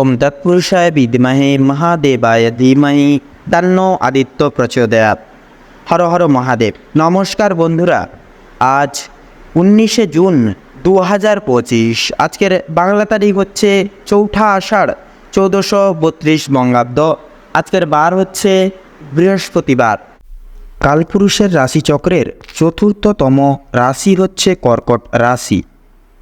ওম তৎপুরুষায় বিদ্মহে মহাদেবায় ধীমহি তান্ন আদিত্য প্রচোদয়াত হর হর মহাদেব নমস্কার বন্ধুরা আজ উনিশে জুন দু হাজার পঁচিশ আজকের বাংলা তারিখ হচ্ছে চৌঠা আষাঢ়, চৌদ্দশো বত্রিশ বঙ্গাব্দ। আজকের বার হচ্ছে বৃহস্পতিবার। কালপুরুষের রাশিচক্রের চতুর্থতম রাশি হচ্ছে কর্কট রাশি।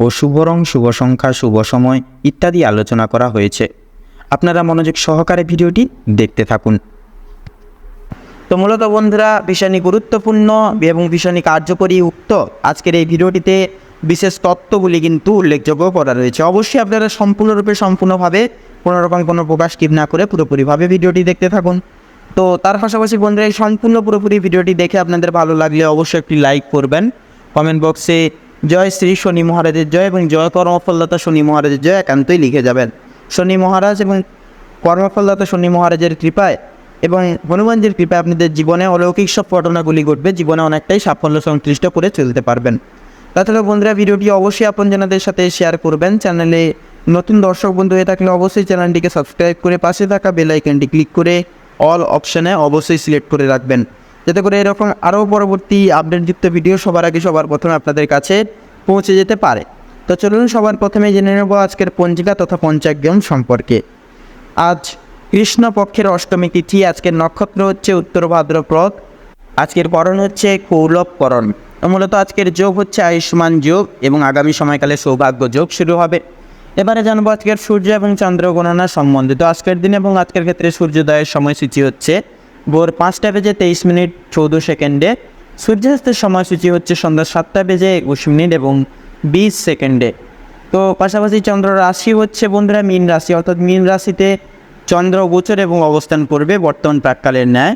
ও শুভ রং শুভ সংখ্যা শুভ সময় ইত্যাদি আলোচনা করা হয়েছে। আপনারা মনোযোগ সহকারে ভিডিওটি দেখতে থাকুন। তো মূলত বন্ধুরা, ভীষণই গুরুত্বপূর্ণ এবং ভীষণই কার্যকরী উক্ত আজকের এই ভিডিওটিতে বিশেষ তত্ত্বগুলি কিন্তু উল্লেখযোগ্য করা রয়েছে। অবশ্যই আপনারা সম্পূর্ণরূপে, সম্পূর্ণভাবে কোনো রকম কোনো প্রকাশ কিপ না করে পুরোপুরিভাবে ভিডিওটি দেখতে থাকুন। তো তার পাশাপাশি বন্ধুরা, এই সম্পূর্ণ পুরোপুরি ভিডিওটি দেখে আপনাদের ভালো লাগলে অবশ্যই একটি লাইক করবেন। কমেন্ট বক্সে জয় শ্রী শনি মহারাজের জয় এবং জয় কর্মফলদাতা শনি মহারাজের জয় একান্তই লিখে যাবেন। শনি মহারাজ এবং কর্মফলদাতা শনি মহারাজের কৃপায় এবং হনুমানজির কৃপায় আপনাদের জীবনে অলৌকিক সব ঘটনাগুলি ঘটবে, জীবনে অনেকটাই সাফল্য সংশ্লিষ্ট করে চলতে পারবেন। তাছাড়া বন্ধুরা, ভিডিওটি অবশ্যই আপনজনদের সাথে শেয়ার করবেন। চ্যানেলে নতুন দর্শক বন্ধু হয়ে থাকলে অবশ্যই চ্যানেলটিকে সাবস্ক্রাইব করে পাশে থাকা বেল আইকনটি ক্লিক করে অল অপশানে অবশ্যই সিলেক্ট করে রাখবেন। যাতে করে এরকম আরও পরবর্তী আপডেটযুক্ত ভিডিও সবার আগে সবার প্রথমে আপনাদের কাছে পৌঁছে যেতে পারে। তো চলুন সবার প্রথমে জেনে নেব আজকের পঞ্জিকা তথা পঞ্চাগ্রাম সম্পর্কে। আজ কৃষ্ণ পক্ষের অষ্টমী তিথি, আজকের নক্ষত্র হচ্ছে উত্তর ভাদ্রপদ, আজকের করণ হচ্ছে কৌলভ করণ মূলত আজকের যোগ হচ্ছে আয়ুষ্মান যোগ এবং আগামী সময়কালে সৌভাগ্য যোগ শুরু হবে। এবারে জানব আজকের সূর্য এবং চন্দ্র গণনা সম্বন্ধিত আজকের দিন এবং আজকের ক্ষেত্রে সূর্যোদয়ের সময়সূচি হচ্ছে ভোর পাঁচটা বেজে তেইশ মিনিট চৌদ্দ সেকেন্ডে। সূর্যাস্তের সময়সূচি হচ্ছে সন্ধ্যা সাতটা বেজে একুশ মিনিট এবং বিশ সেকেন্ডে। তো পাশাপাশি চন্দ্র রাশি হচ্ছে বন্ধুরা মীন রাশি, অর্থাৎ মীন রাশিতে চন্দ্র গোচর এবং অবস্থান করবে বর্তমান প্রাককালের ন্যায়।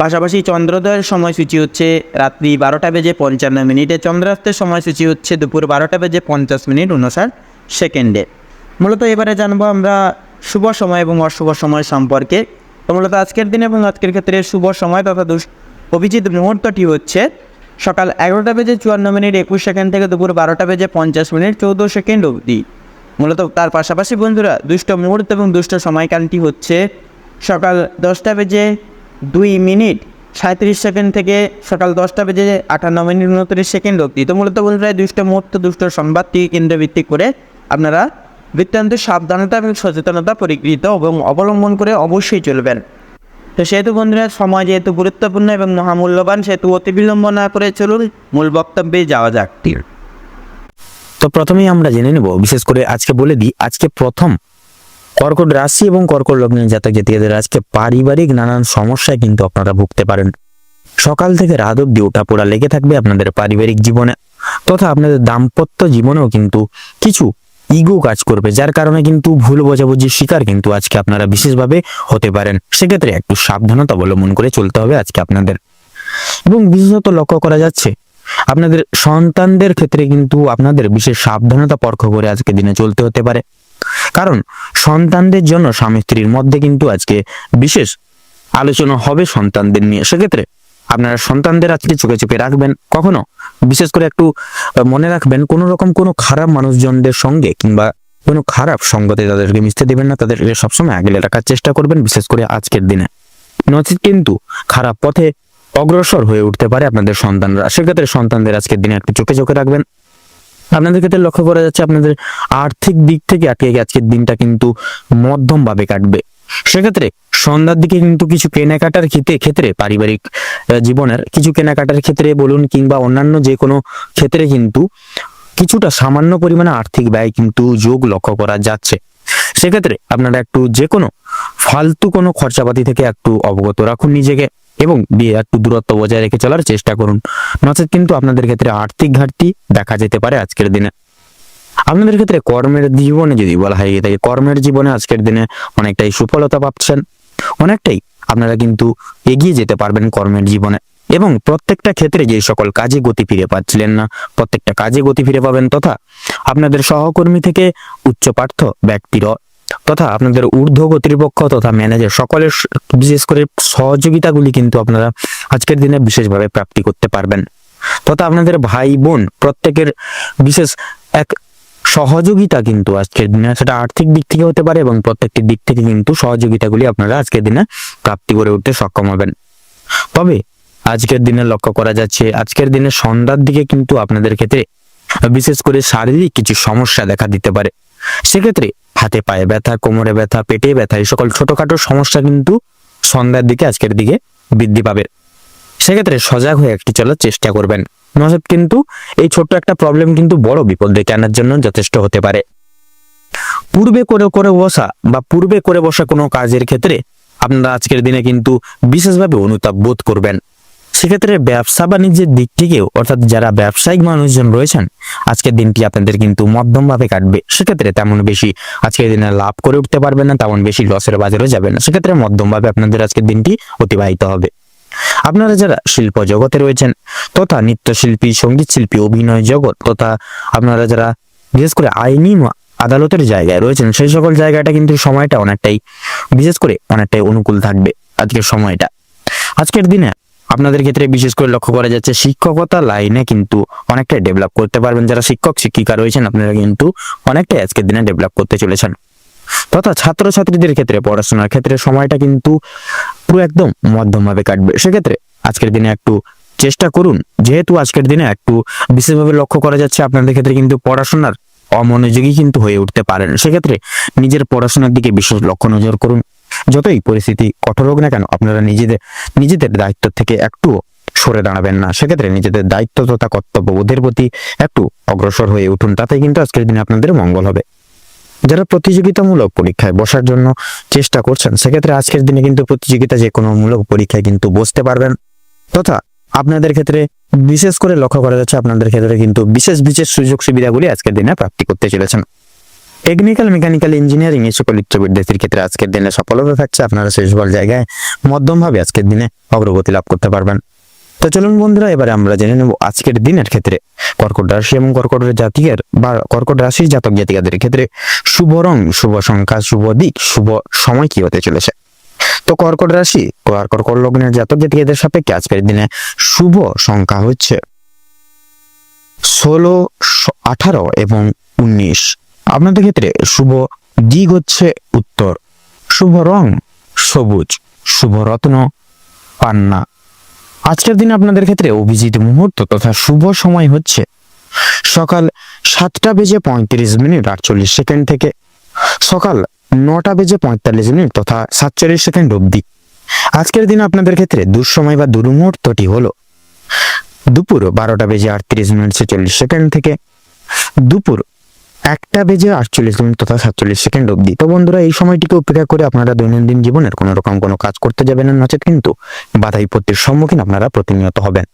পাশাপাশি চন্দ্রোদয়ের সময়সূচি হচ্ছে রাত্রি বারোটা বেজে পঞ্চান্ন মিনিটে। চন্দ্রাস্তের সময়সূচি হচ্ছে দুপুর বারোটা বেজে পঞ্চাশ মিনিট উনষাট সেকেন্ডে। মূলত এবারে জানব আমরা শুভ সময় এবং অশুভ সময় সম্পর্কে। তো মূলত আজকের দিন এবং আজকের ক্ষেত্রে শুভ সময় তথা অভিজিৎ মুহূর্তটি হচ্ছে সকাল এগারোটা বেজে চুয়ান্ন মিনিট, একুশ সেকেন্ড থেকে দুপুর বারোটা বেজে পঞ্চাশ মিনিট, চৌদ্দ সেকেন্ড অবধি। মূলত তার পাশাপাশি বন্ধুরা, দুষ্ট মুহূর্ত এবং দুষ্ট সময়কালটি হচ্ছে সকাল দশটা বেজে দুই মিনিট, সাঁত্রিশ সেকেন্ড থেকে সকাল দশটা বেজে আটান্ন মিনিট উনত্রিশ সেকেন্ড অবধি। তো মূলত বন্ধুরা দুষ্ট মুহূর্ত, দুষ্ট সংবাদটি কেন্দ্রভিত্তিক করে আপনারা বৃত্তান্ত সাবধানতা এবং সচেতনতা পরিকৃত এবং অবলম্বন করে অবশ্যই চলবেন। তো সেহেতু বন্ধুরা, সময় যেহেতু গুরুত্বপূর্ণ এবং মহামূল্যবান, সেহেতু অতি বিলম্ব না করে চলুন মূল বক্তব্যে যাওয়া যাক। তো প্রথমেই আমরা জেনে নেব, বিশেষ করে আজকে বলে দিই, আজকে প্রথম কর্কট রাশি এবং কর্কট লগ্নের জাতক জাতিকাদের আজকে পারিবারিক নানান সমস্যায় কিন্তু আপনারা ভুগতে পারেন। সকাল থেকে রাত অব্দি ওঠা পোড়া লেগে থাকবে আপনাদের পারিবারিক জীবনে। তথা আপনাদের দাম্পত্য জীবনেও কিন্তু কিছু ইগো কাজ করবে, যার কারণে কিন্তু ভুল বোঝাবুঝির শিকার কিন্তু আজকে আপনারা বিশেষভাবে হতে পারেন। সেক্ষেত্রে একটু সাবধানতা অবলম্বন করে চলতে হবে আজকে আপনাদের। এবং বিশেষত লক্ষ্য করা যাচ্ছে, আপনাদের সন্তানদের ক্ষেত্রে কিন্তু আপনাদের বিশেষ সাবধানতা পরখ করে আজকে দিনে চলতে হতে পারে। কারণ সন্তানদের জন্য স্বামী স্ত্রীর মধ্যে কিন্তু আজকে বিশেষ আলোচনা হবে সন্তানদের নিয়ে। সেক্ষেত্রে আপনারা সন্তানদের আজকে চোখে চোখে রাখবেন, কখনো? বিশেষ করে একটু মনে রাখবেন, কোনো রকম কোনো খারাপ মানুষজনদের সঙ্গে কিংবা কোনো খারাপ সঙ্গতে তাদেরকে মিশতে দেবেন না, তাদেরকে সবসময় আগলে রাখার চেষ্টা করবেন, বিশেষ করে আজকের দিনে। নচিত কিন্তু খারাপ পথে অগ্রসর হয়ে উঠতে পারে আপনাদের সন্তানরা। সেক্ষেত্রে সন্তানদের আজকের দিনে একটু চোখে চোখে রাখবেন। আপনাদের ক্ষেত্রে লক্ষ্য করা যাচ্ছে আপনাদের আর্থিক দিক থেকে আজকে আজকের দিনটা কিন্তু মধ্যম ভাবে কাটবে। সেক্ষেত্রে সন্ধ্যার দিকে কিন্তু কিছু কেনাকাটার ক্ষেত্রে ক্ষেত্রে পারিবারিক জীবনের কিছু কেনাকাটার ক্ষেত্রে বলুন কিংবা অন্যান্য যে কোনো ক্ষেত্রে কিন্তু কিছুটা সামান্য পরিমাণে আর্থিক ব্যয় কিন্তু যোগ লক্ষ্য করা যাচ্ছে। সেক্ষেত্রে আপনারা একটু যে কোনো ফালতু কোনো খরচাপাতি থেকে একটু অবগত রাখুন নিজেকে এবং একটু দূরত্ব বজায় রেখে চলার চেষ্টা করুন। নচেত কিন্তু আপনাদের ক্ষেত্রে আর্থিক ঘাটতি দেখা যেতে পারে আজকের দিনে। আপনাদের ক্ষেত্রে কর্মের জীবনে যদি বলা হয় থাকে কর্মের জীবনে আজকের দিনে অনেকটাই সুফলতা পাচ্ছেন। অনেকটাই। আপনারা কিন্তু এগিয়ে যেতে পারবেন কর্মের জীবনে। এবং প্রত্যেকটা ক্ষেত্রে যে সকল কাজে গতি ফিরে পাচ্ছিলেন না, প্রত্যেকটা কাজে গতি ফিরে পাবেন তথা আপনাদের সহকর্মী থেকে উচ্চপার্থ ব্যক্তির তথা আপনাদের ঊর্ধ্ব কর্তৃপক্ষ তথা ম্যানেজার সকলের বিশেষ করে সহযোগিতাগুলি কিন্তু আপনারা আজকের দিনে বিশেষভাবে প্রাপ্তি করতে পারবেন। তথা আপনাদের ভাই বোন প্রত্যেকের বিশেষ এক সহযোগিতা কিন্তু আজকের দিনে, সেটা আর্থিক দিক থেকে হতে পারে এবং প্রত্যেকটি দিক থেকে কিন্তু সহযোগিতাগুলি আপনারা আজকের দিনে প্রাপ্তি করে উঠতে সক্ষম হবেন। তবে আজকের দিনে লক্ষ্য করা যাচ্ছে, আজকের দিনে সন্ধ্যার দিকে কিন্তু আপনাদের ক্ষেত্রে বিশেষ করে শারীরিক কিছু সমস্যা দেখা দিতে পারে। সেক্ষেত্রে হাতে পায়ে ব্যথা, কোমরে ব্যথা, পেটে ব্যথা, এই সকল ছোটখাটো সমস্যা কিন্তু সন্ধ্যার দিকে আজকের দিকে বৃদ্ধি পাবে। সেক্ষেত্রে সজাগ হয়ে একটি চলার চেষ্টা করবেন। নচেত কিন্তু এই ছোট্ট একটা প্রবলেম কিন্তু বড় বিপদ ডেকে আনার জন্য যথেষ্ট হতে পারে। পূর্বে করে করে বসা বা পূর্বে করে বসা কোনো কাজের ক্ষেত্রে আপনারা আজকের দিনে কিন্তু বিশেষভাবে অনুতাপ বোধ করবেন। সেক্ষেত্রে ব্যবসা বাণিজ্যের দিক থেকেও, অর্থাৎ যারা ব্যবসায়িক মানুষজন রয়েছেন, আজকের দিনটি আপনাদের কিন্তু মধ্যমভাবে কাটবে। সেক্ষেত্রে তেমন বেশি আজকের দিনে লাভ করে উঠতে পারবেন না, তেমন বেশি লসের বাজারও যাবে না। সেক্ষেত্রে মধ্যমভাবে আপনাদের আজকের দিনটি অতিবাহিত হবে। আপনারা যারা শিল্প জগতে রয়েছেন, তথা নৃত্যশিল্পী সংগীত শিল্পী অভিনয় জগৎ, তথা আপনারা যারা বিশেষ করে আইনি আদালতের জায়গায় রয়েছেন, সেই সকল জায়গাটা কিন্তু সময়টা অনেকটাই, বিশেষ করে অনেকটাই অনুকূল থাকবে আজকের সময়টা। আজকের দিনে আপনাদের ক্ষেত্রে বিশেষ করে লক্ষ্য করা যাচ্ছে, শিক্ষকতা লাইনে কিন্তু অনেকটাই ডেভেলপ করতে পারবেন। যারা শিক্ষক, শিক্ষিকা রয়েছেন, আপনারা কিন্তু অনেকটাই আজকের দিনে ডেভেলপ করতে চলেছেন। তথা ছাত্রছাত্রীদের ক্ষেত্রে পড়াশোনার ক্ষেত্রে সময়টা কিন্তু পুরো একদম মধ্যমভাবে কাটবে। সেক্ষেত্রে আজকের দিনে একটু চেষ্টা করুন, যেহেতু আজকের দিনে একটু বিশেষভাবে লক্ষ্য করা যাচ্ছে আপনাদের ক্ষেত্রে কিন্তু পড়াশোনার অমনোযোগী কিন্তু হয়ে উঠতে পারেন। সেক্ষেত্রে নিজের পড়াশোনার দিকে বিশেষ লক্ষ্য নজর করুন। যতই পরিস্থিতি কঠোর হোক না কেন, আপনারা নিজেদের নিজেদের দায়িত্ব থেকে একটু সরে দাঁড়াবেন না। সেক্ষেত্রে নিজেদের দায়িত্ব তথা কর্তব্যবোধের প্রতি একটু অগ্রসর হয়ে উঠুন। তাতে কিন্তু আজকের দিনে আপনাদের মঙ্গল হবে। যারা প্রতিযোগিতামূলক পরীক্ষায় বসার জন্য চেষ্টা করছেন, সেক্ষেত্রে আজকের দিনে কিন্তু প্রতিযোগিতা যে কোনো মূলক পরীক্ষায় কিন্তু বসতে পারবেন। তথা আপনাদের ক্ষেত্রে বিশেষ করে লক্ষ্য করা যাচ্ছে, আপনাদের ক্ষেত্রে কিন্তু বিশেষ বিশেষ সুযোগ সুবিধাগুলি আজকের দিনে প্রাপ্তি করতে চলেছেন। টেকনিক্যাল, মেকানিক্যাল, ইঞ্জিনিয়ারিং এই সকল উচ্চ বিদ্যার্থীর ক্ষেত্রে আজকের দিনে সফলতা থাকছে। আপনারা সেই সকল জায়গায় মধ্যমভাবে আজকের দিনে অগ্রগতি লাভ করতে পারবেন। তো চলুন বন্ধুরা, এবারে আমরা জেনে নেব আজকের দিনের ক্ষেত্রে কর্কট রাশি এবং কর্কট জাতিকের বা কর্কট রাশির জাতক জাতিকাদের ক্ষেত্রে শুভ রং, শুভ সংখ্যা, শুভ দিক, শুভ সময় কি হতে চলেছে। তো কর্কট রাশি কর্কট লগ্নের জাতক জাতিকাদের সাপেক্ষে আজকের দিনে শুভ সংখ্যা হচ্ছে ষোলো, আঠারো এবং উনিশ। আপনাদের ক্ষেত্রে শুভ দিক হচ্ছে উত্তর। শুভ রং সবুজ, শুভ রত্ন পান্না। আজকের দিনে আপনাদের ক্ষেত্রে অভিজিৎ মুহূর্ত তথা শুভ সময় হচ্ছে সকাল সাতটা বেজে পঁয়ত্রিশ মিনিট আটচল্লিশ সেকেন্ড থেকে সকাল নটা বেজে পঁয়তাল্লিশ মিনিট তথা সাতচল্লিশ সেকেন্ড অবধি। আজকের দিনে আপনাদের ক্ষেত্রে দুঃসময় বা দুর্মুহূর্তটি হলো দুপুর বারোটা বেজে আটত্রিশ মিনিট ছেচল্লিশ সেকেন্ড থেকে দুপুর একটা বেজে আটচল্লিশ মিনিট তথা সাতচল্লিশ সেকেন্ড অবধি। তো বন্ধুরা, এই সময়টিকে উপেক্ষা করে আপনারা দৈনন্দিন জীবনের কোনো রকম কোনো কাজ করতে যাবেন না, নচেত কিন্তু বাধা বিপত্তির সম্মুখীন আপনারা প্রতিনিয়ত হবেন।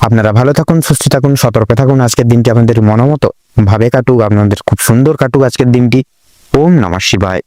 আপনারা ভালো থাকুন, সুস্থ থাকুন, সতর্ক থাকুন। আজকের দিনটি আপনাদের মনোমতো ভাবে কাটুক। আপনাদের খুব সুন্দর কাটুক আজকের দিনটি। ওম নমঃ শিবায়।